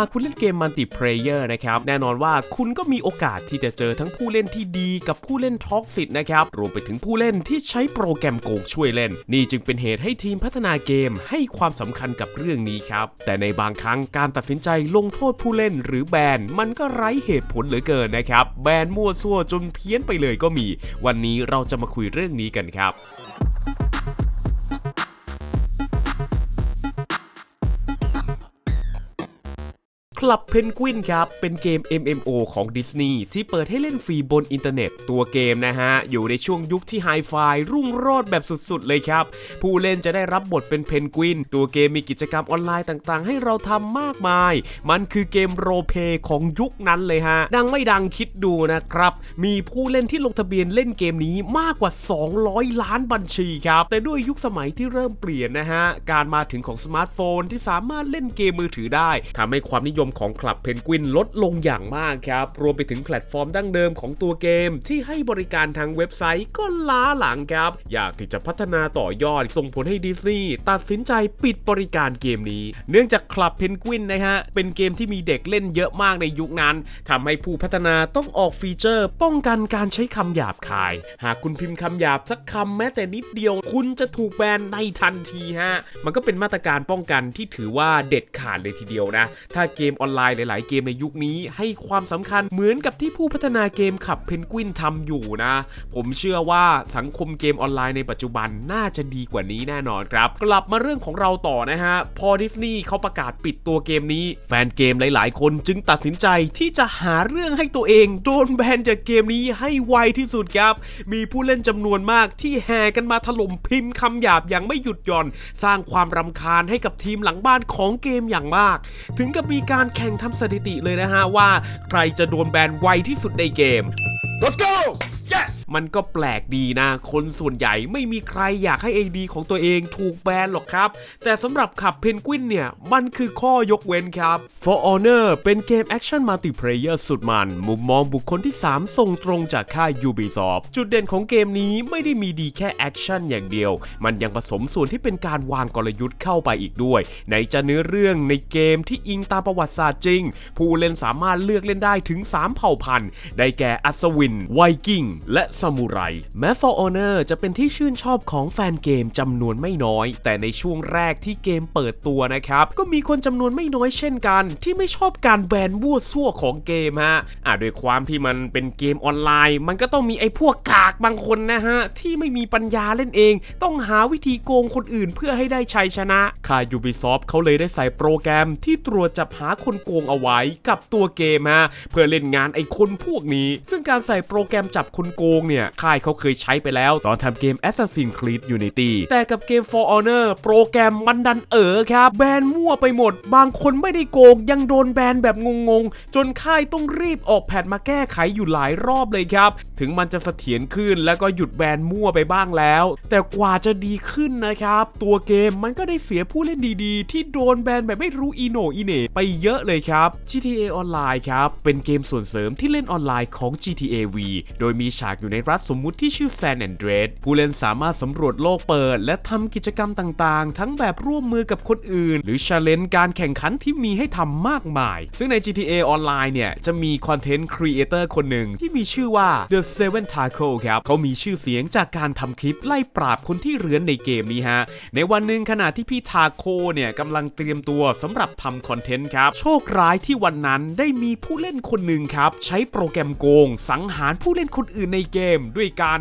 หากคุณเล่นเกมมัลติเพลเยอร์นะครับแน่นอนว่าคุณก็มีโอกาสที่จะเจอทั้งผู้เล่นที่ดีกับผู้เล่นท็อกซิตนะครับรวมไปถึงผู้เล่นที่ใช้โปรแกรมโกงช่วยเล่น นี่จึงเป็นเหตุให้ทีมพัฒนาเกมให้ความสำคัญกับเรื่องนี้ครับ แต่ในบางครั้งการตัดสินใจลงโทษผู้เล่นหรือแบนมันก็ไร้เหตุผลเหลือเกินนะครับแบนมั่วซั่วจนเพี้ยนไปเลยก็มี วันนี้เราจะมาคุยเรื่องนี้กันครับ คลับเพนกวินครับ เป็นเกม MMO ของดิสนีย์ที่เปิดให้เล่นฟรีบนอินเทอร์เน็ต ตัวเกมนะฮะ อยู่ในช่วงยุคที่ไฮไฟรุ่งโรจน์แบบสุดๆ เลยครับ ผู้เล่นจะได้รับบทเป็นเพนกวิน ตัวเกมมีกิจกรรมออนไลน์ต่างๆ ให้เราทำมากมาย มันคือเกมโรเพลย์ของยุคนั้นเลยฮะ ดังไม่ดังคิดดูนะครับ มีผู้เล่นที่ลงทะเบียนเล่นเกมนี้มากกว่า 200 ล้านบัญชีครับ แต่ด้วยยุคสมัยที่เริ่มเปลี่ยนนะฮะ การมาถึงของสมาร์ทโฟนที่สามารถเล่นเกมมือถือได้ทำให้ความนิยมของคลับเพนกวินลดลงอย่างมากครับ รวมไปถึงแพลตฟอร์มดั้งเดิมของตัวเกม ที่ให้บริการทางเว็บไซต์ก็ล้าหลังครับ อยากที่จะพัฒนาต่อยอดส่งผลให้ดิสนีย์ตัดสินใจปิดบริการเกมนี้ เนื่องจากคลับเพนกวินนะฮะ เป็นเกมที่มีเด็กเล่นเยอะมากในยุคนั้นทำให้ผู้พัฒนาต้องออกฟีเจอร์ ป้องกันการใช้คำหยาบคาย หากคุณพิมพ์คำหยาบสักคำแม้แต่นิดเดียว คุณจะถูกแบนในทันทีฮะมันก็เป็นมาตรการป้องกันที่ถือว่าเด็ดขาดเลยทีเดียวนะ ถ้าเกมออนไลน์หลาย ๆ เกมในยุคนี้ ให้ความสำคัญเหมือนกับที่ผู้พัฒนาเกมขับเพนกวินทำอยู่นะ ผมเชื่อว่าสังคมเกมออนไลน์ในปัจจุบันน่าจะดีกว่านี้แน่นอนครับ กลับมาเรื่องของเราต่อนะฮะ พอดิสนีย์เขาประกาศปิดตัวเกมนี้ แฟนเกมหลาย ๆ คนจึงตัดสินใจที่จะหาเรื่องให้ตัวเองโดนแบนจากเกมนี้ให้ไวที่สุดครับ มีผู้เล่นจำนวนมากที่แห่กันมาถล่มพิมพ์คำหยาบอย่างไม่หยุดหย่อน สร้างความรำคาญให้กับทีมหลังบ้านของเกมอย่างมาก ถึงกับมีการแข่งทำสถิติเลยนะฮะว่าใครจะโดนแบนไวที่สุดในเกม Let's go! Yes! มันก็แปลกดีนะ คนส่วนใหญ่ไม่มีใครอยากให้ AD ของตัวเองถูกแบนหรอกครับ แต่สำหรับขับเพนกวินเนี่ย มันคือข้อยกเว้นครับ For Honor เป็นเกมแอคชั่นมัลติเพลเยอร์สุดมัน มุมมองบุคคลที่ 3 ส่งตรงจากค่าย Ubisoft จุดเด่นของเกมนี้ไม่ได้มีดีแค่แอคชั่นอย่างเดียว มันยังผสมส่วนที่เป็นการวางกลยุทธ์เข้าไปอีกด้วย ในจะเนื้อเรื่องในเกมที่อิงตามประวัติศาสตร์จริง ผู้เล่นสามารถเลือกเล่นได้ถึง 3 เผ่าพันธุ์ ได้แก่อัศวิน ไวกิ้งและซามูไรแม้ For Honor จะเป็นที่ชื่นชอบของแฟนเกมจำนวนไม่น้อย แต่ในช่วงแรกที่เกมเปิดตัวนะครับ ก็มีคนจำนวนไม่น้อยเช่นกัน ที่ไม่ชอบการแบนมั่วซั่วของเกมฮะอะด้วยความที่มันเป็นเกมออนไลน์ มันก็ต้องมีไอ้พวกกากบางคนนะฮะ ที่ไม่มีปัญญาเล่นเอง ต้องหาวิธีโกงคนอื่นเพื่อให้ได้ชัยชนะค่าย Ubisoft เขาเลยได้ใส่โปรแกรมที่ตรวจจับหาคนโกงเอาไว้กับตัวเกมฮะเพื่อเล่นงานไอ้คนพวกนี้ ซึ่งการใส่โปรแกรมจับคนโกงเนี่ย ค่ายเขาเคยใช้ไปแล้ว ตอนทำเกม Assassin's Creed Unity แต่กับเกม For Honor โปรแกรมมันดันเอ๋อครับ แบนมั่วไปหมด บางคนไม่ได้โกง ยังโดนแบนแบบงงๆ จนค่ายต้องรีบออกแพทมาแก้ไขอยู่หลายรอบเลยครับ ถึงมันจะเสถียรขึ้นแล้วก็หยุดแบนมั่วไปบ้างแล้ว แต่กว่าจะดีขึ้นนะครับ ตัวเกมมันก็ได้เสียผู้เล่นดีๆ ที่โดนแบนแบบไม่รู้อีโนอีเน่ไปเยอะเลยครับ GTA Online ครับเป็นเกมส่วนเสริมที่เล่นออนไลน์ของ GTA V โดยมีฉากอยู่ในรัฐสมมุติที่ชื่อ San Andreas ผู้เล่นสามารถสำรวจโลกเปิด และทำกิจกรรมต่างๆ ทั้งแบบร่วมมือกับคนอื่น หรือ challenge การแข่งขันที่มีให้ทำมากมาย ซึ่งใน GTA Online เนี่ย จะมีคอนเทนต์ครีเอเตอร์คนหนึ่งที่มีชื่อว่า The Seven Taco ครับ เขามีชื่อเสียงจากการทำคลิปไล่ปราบคนที่เรื้อนในเกมนี้ฮะ ในวันหนึ่งขณะที่พี่ทาโคเนี่ยกำลังเตรียมตัวสำหรับทำคอนเทนต์ครับ โชคร้ายที่วันนั้นได้มีผู้เล่นคนหนึ่งครับ ใช้โปรแกรมโกง สังหารผู้เล่นคนอื่นในเกมด้วยการ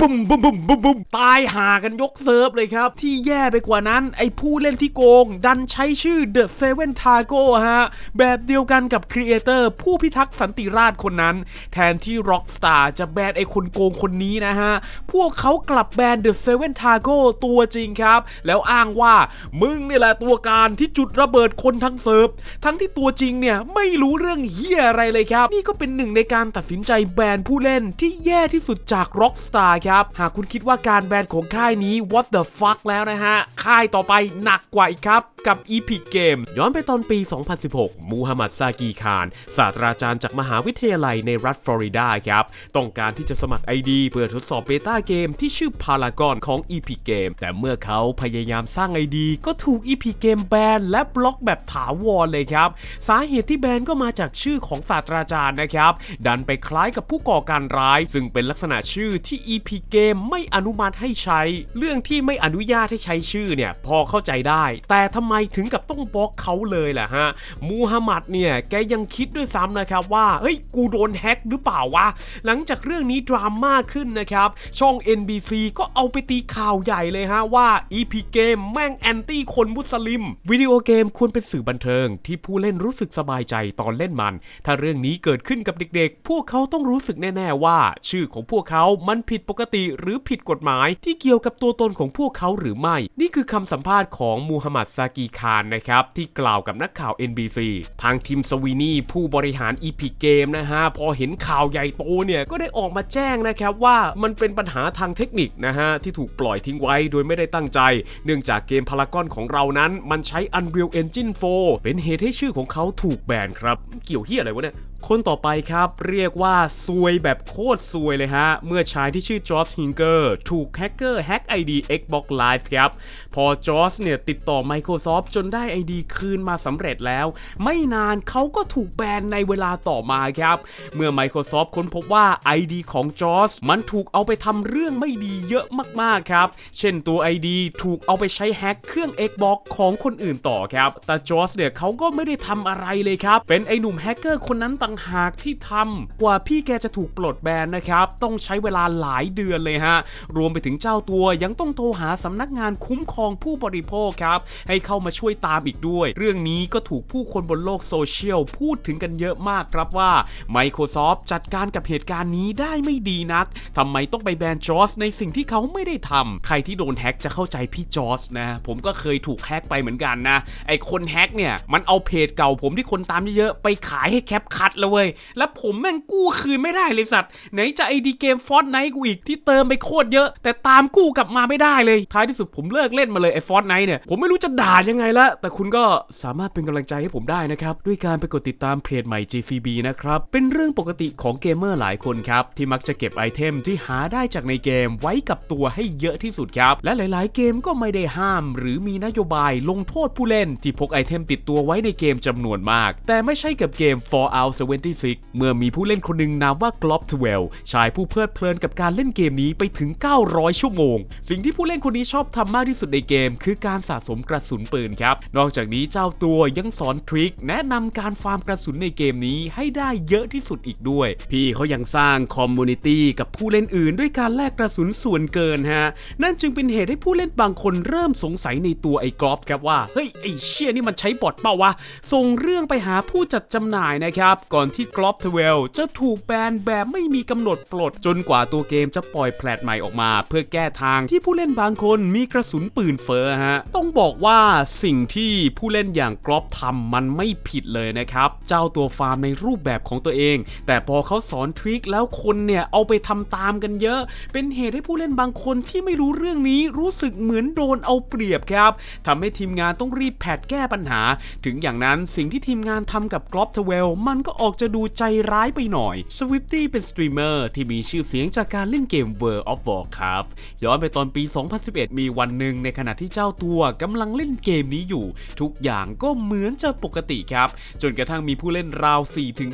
บุ้มบุ้มบุ้มบุ้มบุ้มตายหากันยกเซิร์ฟเลยครับ ที่แย่ไปกว่านั้น ไอ้ผู้เล่นที่โกง ดันใช้ชื่อ The Seven Tago ฮะ แบบเดียวกันกับครีเอเตอร์ผู้พิทักษ์สันติราษฎร์คนนั้น แทนที่ Rockstar จะแบนไอ้คนโกงคนนี้นะฮะ พวกเขากลับแบน The Seven Tago ตัวจริงครับ แล้วอ้างว่ามึงนี่แหละตัวการที่จุดระเบิดคนทั้งเซิร์ฟ ทั้งที่ตัวจริงเนี่ยไม่รู้เรื่องเฮียอะไรเลยครับ นี่ก็เป็นหนึ่งในการตัดสินใจแบนผู้เล่นที่แย่ที่สุดจาก Rockstar ครับ หากคุณคิดว่าการแบนของค่ายนี้ what the fuck แล้วนะฮะ ค่ายต่อไปหนักกว่าอีกครับ กับ Epic Game ย้อนไปตอนปี 2016 มูฮัมหมัดซากีคาน ศาสตราจารย์จากมหาวิทยาลัยในรัฐฟลอริดาครับ ต้องการที่จะสมัคร ID เพื่อทดสอบเบต้าเกมที่ชื่อ Paragon ของ Epic Game แต่เมื่อเขาพยายามสร้าง ID ก็ถูก Epic Game แบนและบล็อกแบบถาวรเลยครับ สาเหตุที่แบนก็มาจากชื่อของศาสตราจารย์นะครับ ดันไปคล้ายกับผู้ก่อการร้าย ซึ่งเป็นลักษณะชื่อที่ Epic Game ไม่อนุมัติให้ใช้ เรื่องที่ไม่อนุญาตให้ใช้ชื่อเนี่ยพอเข้าใจได้ แต่ทำไมถึงกับต้องบล็อกเขาเลยล่ะฮะ มูฮัมหมัดเนี่ยแกยังคิดด้วยซ้ำนะครับว่า เฮ้ย กูโดนแฮ็กหรือเปล่าวะ หลังจากเรื่องนี้ดราม่าขึ้นนะครับ ช่อง NBC ก็เอาไปตีข่าวใหญ่เลยฮะว่า Epic Game แม่งแอนตี้คนมุสลิม วิดีโอเกมควรเป็นสื่อบันเทิง ที่ผู้เล่นรู้สึกสบายใจตอนเล่นมัน ถ้าเรื่องนี้เกิดขึ้นกับเด็กๆ พวกเขาต้องรู้สึกแน่ ๆ ว่า ชื่อของพวกเขามันผิดปกติหรือผิดกฎหมายที่เกี่ยวกับตัวตนของพวกเขาหรือไม่ นี่คือคำสัมภาษณ์ของมูฮัมหมัดซากีคานนะครับ ที่กล่าวกับนักข่าว NBC ทางทีมสวีนี่ผู้บริหาร Epic Game นะฮะ พอเห็นข่าวใหญ่โตเนี่ย ก็ได้ออกมาแจ้งนะครับว่ามันเป็นปัญหาทางเทคนิคนะฮะ ที่ถูกปล่อยทิ้งไว้โดยไม่ได้ตั้งใจ เนื่องจากเกมพารากอนของเรานั้น มันใช้ Unreal Engine 4 เป็นเหตุให้ชื่อของเขาถูกแบนครับ เกี่ยวเฮียอะไรวะเนี่ยคนต่อไปครับเรียกว่าซวยแบบโคตรซวยเลยฮะเมื่อชายที่ชื่อจอร์จฮิงเกอร์ถูกแฮกเกอร์แฮก ID Xbox Live ครับ พอจอร์จเนี่ยติดต่อ Microsoft จนได้ ID คืนมาสำเร็จแล้ว ไม่นานเขาก็ถูกแบนในเวลาต่อมาครับ เมื่อ Microsoft ค้นพบว่า ID ของจอร์จมันถูกเอาไปทำเรื่องไม่ดีเยอะมากๆครับ เช่นตัว ID ถูกเอาไปใช้แฮกเครื่อง Xbox ของคนอื่นต่อครับ แต่จอร์จเนี่ยเขาก็ไม่ได้ทำอะไรเลยครับ เป็นไอ้หนุ่มแฮกเกอร์คนนั้นต่างหากที่ทำกว่าพี่แกจะถูกปลดแบนนะครับ ต้องใช้เวลาหลายเดือนเลยฮะ รวมไปถึงเจ้าตัวยังต้องโทรหาสำนักงานคุ้มครองผู้บริโภคครับ ให้เข้ามาช่วยตามอีกด้วย เรื่องนี้ก็ถูกผู้คนบนโลกโซเชียลพูดถึงกันเยอะมากครับว่า Microsoft จัดการกับเหตุการณ์นี้ได้ไม่ดีนักทำไมต้องไปแบนจอสในสิ่งที่เขาไม่ได้ทำใครที่โดนแฮ็กจะเข้าใจพี่จอสนะ ผมก็เคยถูกแฮ็กไปเหมือนกันนะ ไอคนแฮ็กเนี่ย มันเอาเพจเก่าผมที่คนตามเยอะๆ ไปขายให้แคปคัดแล้วเว้ย แล้วผมแม่งกู้คืนไม่ได้เลยสัตว์ ไหนจะไอดีเกมฟอร์ n ไนกูอีกที่เติมไปโคตรเยอะ แต่ตามกู้กลับมาไม่ได้เลย ท้ายที่สุดผมเลิกเล่นมาเลยไอฟอร์ n ไนเนี่ย ผมไม่รู้จะด่ายังไงละ แต่คุณก็สามารถเป็นกำลังใจให้ผมได้นะครับ ด้วยการไปกดติดตามเพจใหม่ JCB นะครับ เป็นเรื่องปกติของเกมเมอร์หลายคนครับ ที่มักจะเก็บไอเทมที่หาได้จากในเกมไว้กับตัวให้เยอะที่สุดครับ และหลาย ๆ เกมก็ไม่ได้ห้าม หรือมีนโยบายลงโทษผู้เล่น ที่พกไอเทมติดตัวไว้ในเกมจำนวนมาก แต่ไม่ใช่กับเกม Fallout 76 เมื่อมีผู้เล่นคนหนึ่งนามว่า g l o b 12ชายผู้เพลิดเพลินกับการเล่นเกมนี้ไปถึง 900 ชั่วโมง สิ่งที่ผู้เล่นคนนี้ชอบทำมากที่สุดในเกม คือการสะสมกระสุนปืนครับ นอกจากนี้เจ้าตัวยังสอนทริคแนะนำการฟาร์มกระสุนในเกมนี้ให้ได้เยอะที่สุดอีกด้วย พี่เขายังสร้างคอมมูนิตี้กับผู้เล่นอื่น ด้วยการแลกกระสุนส่วนเกินฮะ นั่นจึงเป็นเหตุให้ผู้เล่นบางคนเริ่มสงสัยในตัวไอ้กอฟครับว่า เฮ้ย ไอ้เชี่ยนี่มันใช้บอทเปล่าวะ ส่งเรื่องไปหาผู้จัดจำหน่ายนะครับ ก่อนที่กลอฟทเวลจะถูกแบนแบบไม่มีกำหนดปลดจนกว่าตัวเกมจะปล่อยแพลตใหม่ออกมา เพื่อแก้ทางที่ผู้เล่นบางคนมีกระสุนปืนเฟอฮะ ต้องบอกว่าสิ่งที่ผู้เล่นอย่างกลอฟทำมันไม่ผิดเลยนะครับ เจ้าตัวฟาร์มในรูปแบบของตัวเอง แต่พอเขาสอนทริคแล้วคนเนี่ยเอาไปทำตามกันเยอะ เป็นเหตุให้ผู้เล่นบางคนที่ไม่รู้เรื่องนี้รู้สึกเหมือนโดนเอาเปรียบครับทำให้ทีมงานต้องรีบแพทแก้ปัญหา ถึงอย่างนั้นสิ่งที่ทีมงานทำกับกลอฟทเวลมันก็ออกจะดูใจร้ายไปหน่อย Swifty เป็นสตรีมเมอร์ที่มีชื่อเสียงจากการเล่นเกม World of Warcraft ย้อนไปตอนปี 2011 มีวันหนึ่งในขณะที่เจ้าตัวกำลังเล่นเกมนี้อยู่ ทุกอย่างก็เหมือนจะปกติครับ จนกระทั่งมีผู้เล่นราว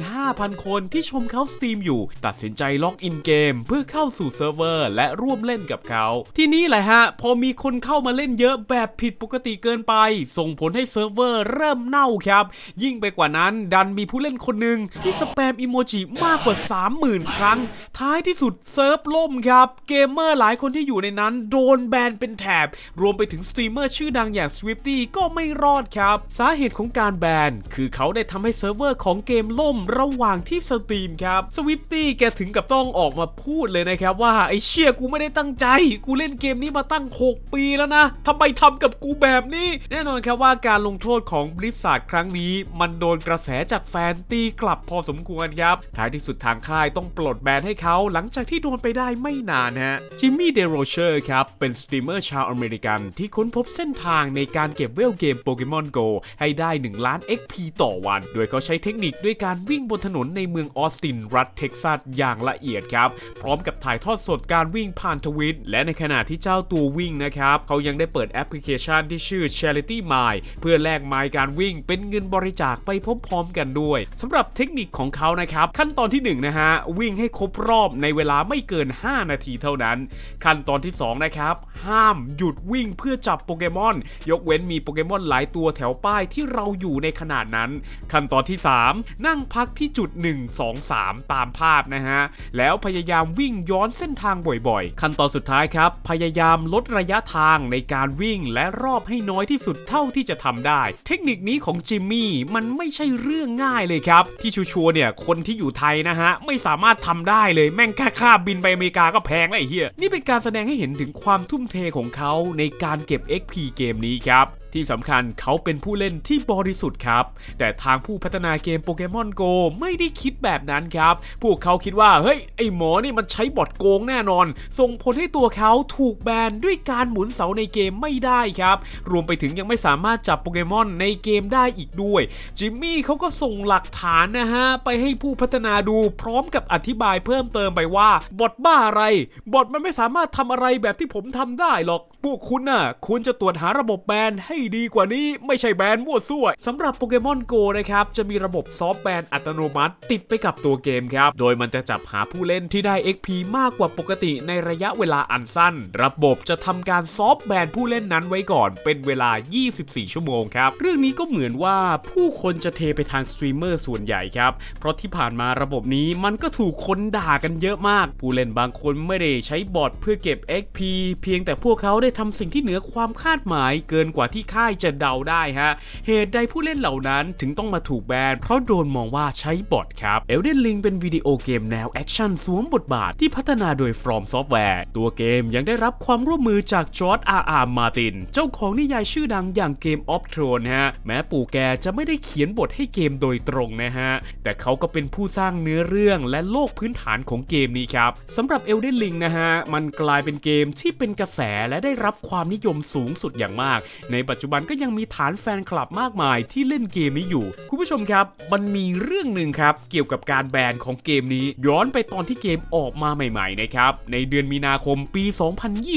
4-5,000 คนที่ชมเขาสตรีมอยู่ ตัดสินใจล็อกอินเกม เพื่อเข้าสู่เซิร์ฟเวอร์และร่วมเล่นกับเขา ที่นี่แหละฮะ พอมีคนเข้ามาเล่นเยอะแบบผิดปกติเกินไป ส่งผลให้เซิร์ฟเวอร์เริ่มเน่าครับ ยิ่งไปกว่านั้นดันมีผู้เล่นคนหนึ่งที่สแปมอิโมจิมากกว่า 30,000 ครั้ง ท้ายที่สุดเซิร์ฟล่มครับ เกมเมอร์หลายคนที่อยู่ในนั้นโดนแบนเป็นแถบ รวมไปถึงสตรีมเมอร์ชื่อดังอย่าง Swifty ก็ไม่รอดครับ สาเหตุของการแบน คือเขาได้ทำให้เซิร์ฟเวอร์ของเกมล่มระหว่างที่สตรีมครับ Swifty แกถึงกับต้องออกมาพูดเลยนะครับว่า ไอ้เชี่ยกูไม่ได้ตั้งใจ กูเล่นเกมนี้มาตั้ง 6 ปีแล้วนะทำไมทำกับกูแบบนี้ แน่นอนครับว่าการลงโทษของบริษัทครั้งนี้ มันโดนกระแสจากแฟนตีกลับพอสมควรครับท้ายที่สุดทางค่ายต้องปลดแบนให้เขาหลังจากที่โดนไปได้ไม่นานฮะจิมมี่เดโรเชอร์ครับ เป็นสตรีมเมอร์ชาวอเมริกันที่ค้นพบเส้นทางในการเก็บเวลเกมโปเกมอนโกให้ได้ 1 ล้าน XP ต่อวัน โดยเขาใช้เทคนิคด้วยการวิ่งบนถนนในเมืองออสติน รัฐเท็กซัสอย่างละเอียดครับ พร้อมกับถ่ายทอดสดการวิ่งผ่านทวิต และในขณะที่เจ้าตัววิ่งนะครับ เขายังได้เปิดแอปพลิเคชันที่ชื่อ Charity Mile เพื่อแลกไมล์การวิ่งเป็นเงินบริจาคไปพร้อมๆกันด้วยสำหรับเทคนิคของเขานะครับขั้นตอนที่1นะฮะวิ่งให้ครบรอบในเวลาไม่เกิน5 นาทีเท่านั้น ขั้นตอนที่ 2 นะครับ ห้ามหยุดวิ่งเพื่อจับโปเกมอน ยกเว้นมีโปเกมอนหลายตัวแถวป้ายที่เราอยู่ในขนาดนั้น ขั้นตอนที่ 3 นั่งพักที่จุด 1 2 3 ตามภาพนะฮะ แล้วพยายามวิ่งย้อนเส้นทางบ่อยๆ ขั้นตอนสุดท้ายครับ พยายามลดระยะทางในการวิ่งและรอบให้น้อยที่สุดเท่าที่จะทำได้ เทคนิคนี้ของจิมมี่มันไม่ใช่เรื่องง่ายเลยครับ ที่ชัวร์เนี่ยคนที่อยู่ไทยนะฮะ ไม่สามารถทำได้เลยแม่งแค่ค่าบินไปอเมริกาก็แพงแล้วไอ้เหี้ยนี่เป็นการแสดงให้เห็นถึงความทุ่มเทของเขาในการเก็บ XP เกมนี้ครับ ที่สำคัญเขาเป็นผู้เล่นที่บริสุทธิ์ครับ แต่ทางผู้พัฒนาเกมโปเกมอนโกไม่ได้คิดแบบนั้นครับ พวกเขาคิดว่าเฮ้ยไอหมอนี่มันใช้บอทโกงแน่นอน ส่งผลให้ตัวเขาถูกแบนด้วยการหมุนเสาในเกมไม่ได้ครับ รวมไปถึงยังไม่สามารถจับโปเกมอนในเกมได้อีกด้วย จิมมี่เขาก็ส่งหลักฐานนะฮะ ไปให้ผู้พัฒนาดูพร้อมกับอธิบายเพิ่มเติมไปว่าบอทบ้าอะไรบอทมันไม่สามารถทำอะไรแบบที่ผมทำได้หรอกพวกคุณน่ะควรจะตรวจหาระบบแบนให้ดีกว่านี้ไม่ใช่แบนมั่วซั่วสำหรับโปเกมอนโกนะครับ จะมีระบบซอฟต์แบนอัตโนมัติ ติดไปกับตัวเกมครับ โดยมันจะจับหาผู้เล่นที่ได้ XP มากกว่าปกติในระยะเวลาอันสั้น ระบบจะทำการซอฟต์แบนผู้เล่นนั้นไว้ก่อน เป็นเวลา 24 ชั่วโมงครับ เรื่องนี้ก็เหมือนว่าผู้คนจะเทไปทางสตรีมเมอร์ส่วนใหญ่ครับ เพราะที่ผ่านมาระบบนี้มันก็ถูกคนด่ากันเยอะมาก ผู้เล่นบางคนไม่ได้ใช้บอทเพื่อเก็บ XP เพียงแต่พวกเขาได้ทำสิ่งที่เหนือความคาดหมายเกินกว่าที่ค่ายจะเดาได้ฮะ เหตุใดผู้เล่นเหล่านั้นถึงต้องมาถูกแบน เพราะโดนมองว่าใช้บอทครับ Elden Ring เป็นวิดีโอเกมแนวแอคชั่นสวมบทบาทที่พัฒนาโดย From Software ตัวเกมยังได้รับความร่วมมือจากจอร์ดอาร์อาร์มาติน เจ้าของนิยายชื่อดังอย่างเกม of Thrones ฮะ แม้ปู่แกจะไม่ได้เขียนบทให้เกมโดยตรงนะฮะ แต่เขาก็เป็นผู้สร้างเนื้อเรื่องและโลกพื้นฐานของเกมนี้ครับสำหรับ Elden Ring นะฮะ มันกลายเป็นเกมที่เป็นกระแสและได้รับความนิยมสูงสุดอย่างมาก ในปัจจุบันก็ยังมีฐานแฟนคลับมากมายที่เล่นเกมนี้อยู่ คุณผู้ชมครับ มันมีเรื่องหนึ่งครับ เกี่ยวกับการแบนของเกมนี้ ย้อนไปตอนที่เกมออกมาใหม่ๆนะครับ ในเดือนมีนาคมปี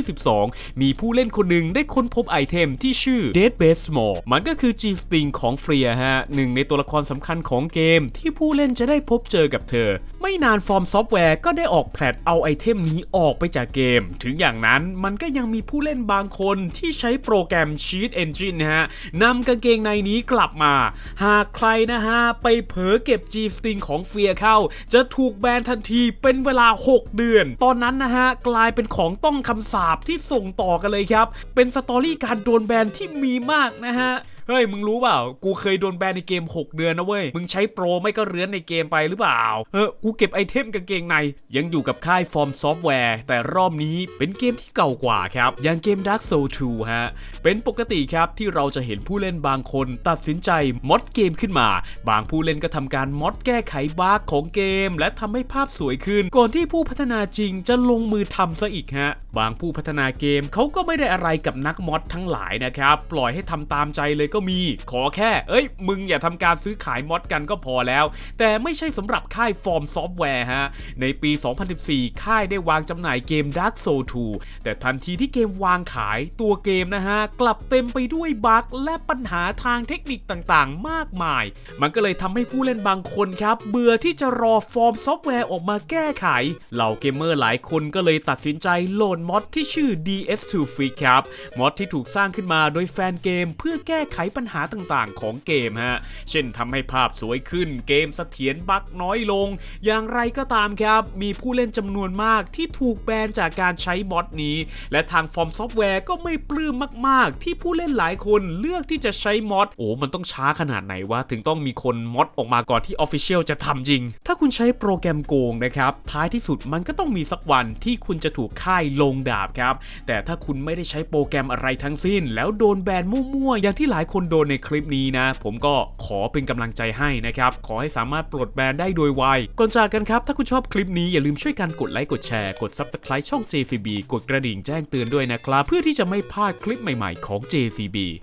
2022 มีผู้เล่นคนหนึ่งได้ค้นพบไอเทมที่ชื่อ Dead Base Small มันก็คือ G Sting ของเฟรียฮะหนึ่งในตัวละครสำคัญของเกมที่ผู้เล่นจะได้พบเจอกับเธอ ไม่นานฟอร์มซอฟต์แวร์ก็ได้ออกแพลตเอาไอเทมนี้ออกไปจากเกม ถึงอย่างนั้นมันก็ยังมีผู้เล่นบางคนที่ใช้โปรแกรม Cheat Engine นะฮะนำกางเกงในนี้กลับมา หากใครนะฮะ ไปเผลอเก็บจีสติงของเฟียเข้า จะถูกแบนทันทีเป็นเวลา 6 เดือน ตอนนั้นนะฮะ กลายเป็นของต้องคำสาปที่ส่งต่อกันเลยครับ เป็นสตอรี่การโดนแบนที่มีมากนะฮะ เฮ้ยมึงรู้เปล่า กูเคยโดนแบนในเกม 6 เดือนนะเว้ย มึงใช้โปรไม่ก็เรื้อนในเกมไปหรือเปล่า เออ กูเก็บไอเทมกางเกงใน ยังอยู่กับค่ายฟอร์มซอฟต์แวร์ แต่รอบนี้เป็นเกมที่เก่ากว่าครับ อย่างเกม Dark Soul 2 ฮะ เป็นปกติครับที่เราจะเห็นผู้เล่นบางคนตัดสินใจมอดเกมขึ้นมา บางผู้เล่นก็ทำการมอดแก้ไขบั๊กของเกม และทำให้ภาพสวยขึ้น ก่อนที่ผู้พัฒนาจริงจะลงมือทำซะอีกฮะ บางผู้พัฒนาเกมเขาก็ไม่ได้อะไรกับนักมอดทั้งหลายนะครับ ปล่อยให้ทำตามใจเลยก็มี ขอแค่ เอ้ย มึงอย่าทำการซื้อขายมอดกันก็พอแล้ว แต่ไม่ใช่สำหรับค่ายฟอร์มซอฟต์แวร์ฮะ ในปี 2014 ค่ายได้วางจำหน่ายเกม Dark Souls 2แต่ทันทีที่เกมวางขายตัวเกมนะฮะ กลับเต็มไปด้วยบั๊กและปัญหาทางเทคนิคต่างๆ มากมาย มันก็เลยทำให้ผู้เล่นบางคนครับ เบื่อที่จะรอฟอร์มซอฟต์แวร์ออกมาแก้ไขเหล่าเกมเมอร์หลายคนก็เลยตัดสินใจโหลดมอดที่ชื่อ DS2 Fix ครับมอดที่ถูกสร้างขึ้นมาโดยแฟนเกมเพื่อแก้ไขปัญหาต่างๆ ของเกมฮะ เช่นทำให้ภาพสวยขึ้น เกมเสถียรบั๊กน้อยลง อย่างไรก็ตามครับ มีผู้เล่นจำนวนมากที่ถูกแบนจากการใช้มอดนี้ และทางฟอร์มซอฟต์แวร์ก็ไม่ปลื้มมากๆ ที่ผู้เล่นหลายคนเลือกที่จะใช้มอดโอ้มันต้องช้าขนาดไหนวะถึงต้องมีคนมอดออกมาก่อนที่ Official จะทำจริง ถ้าคุณใช้โปรแกรมโกงนะครับท้ายที่สุดมันก็ต้องมีสักวันที่คุณจะถูกค่ายลงงดาบครับ แต่ถ้าคุณไม่ได้ใช้โปรแกรมอะไรทั้งสิ้น แล้วโดนแบนมั่วๆ อย่างที่หลายคนโดนในคลิปนี้นะ ผมก็ขอเป็นกำลังใจให้นะครับ ขอให้สามารถปลดแบนได้โดยไว ก่อนจากกันครับ ถ้าคุณชอบคลิปนี้อย่าลืมช่วยกันกดไลค์กดแชร์ กด Subscribe ช่อง JCB กดกระดิ่งแจ้งเตือนด้วยนะครับ เพื่อที่จะไม่พลาดคลิปใหม่ๆของ JCB